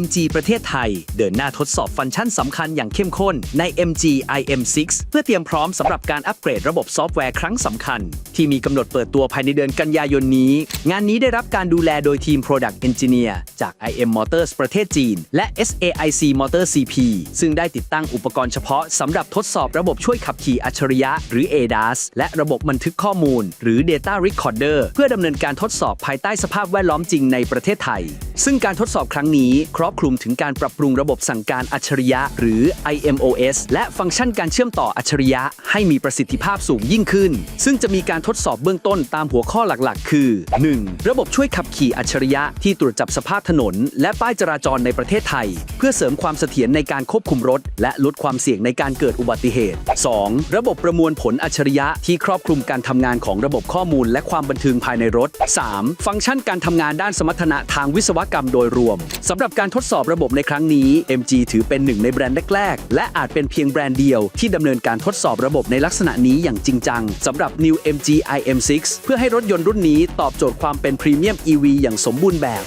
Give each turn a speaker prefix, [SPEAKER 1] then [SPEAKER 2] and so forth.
[SPEAKER 1] MG ประเทศไทย เดินหน้าทดสอบฟังก์ชันสำคัญอย่างเข้มข้นใน MG IM6 เพื่อเตรียมพร้อมสำหรับการอัปเกรดระบบซอฟต์แวร์ครั้งสำคัญ ที่มีกำหนดเปิดตัวภายในเดือนกันยายนนี้ งานนี้ได้รับการดูแลโดยทีม Product Engineer จาก IM Motors ประเทศจีน และ SAIC Motor CP ซึ่งได้ติดตั้งอุปกรณ์เฉพาะสำหรับทดสอบระบบช่วยขับขี่อัจฉริยะ หรือ ADAS และระบบบันทึกข้อมูล หรือ Data Recorder เพื่อดำเนินการทดสอบภายใต้สภาพแวดล้อมจริงในประเทศไทยซึ่งการทดสอบครั้งนี้ครอบคลุมถึงการปรับปรุงระบบสั่งการอัจฉริยะ หรือ IMOS และฟังก์ชันการเชื่อมต่ออัจฉริยะ ให้มีประสิทธิภาพสูงยิ่งขึ้น ซึ่งจะมีการทดสอบเบื้องต้นตามหัวข้อหลักๆ คือ 1. ระบบช่วยขับขี่อัจฉริยะที่ตรวจจับสภาพถนน และป้ายจราจรในประเทศไทย เพื่อเสริมความเสถียรในการควบคุมรถ และลดความเสี่ยงในการเกิดอุบัติเหตุ 2. ระบบประมวลผลอัจฉริยะที่ครอบคลุมการทำงานของระบบข้อมูล และความบันเทิงภายในรถ 3. ฟังก์ชันการทำงานด้านสมรรถนะทางวิศวกรรมโดยรวมสำหรับการทดสอบระบบในครั้งนี้ MG ถือเป็นหนึ่งในแบรนด์แรกๆและอาจเป็นเพียงแบรนด์เดียวที่ดำเนินการทดสอบระบบในลักษณะนี้อย่างจริงจังสำหรับ New MG IM6 เพื่อให้รถยนต์รุ่นนี้ตอบโจทย์ความเป็นพรีเมียม EV อย่างสมบูรณ์แบบ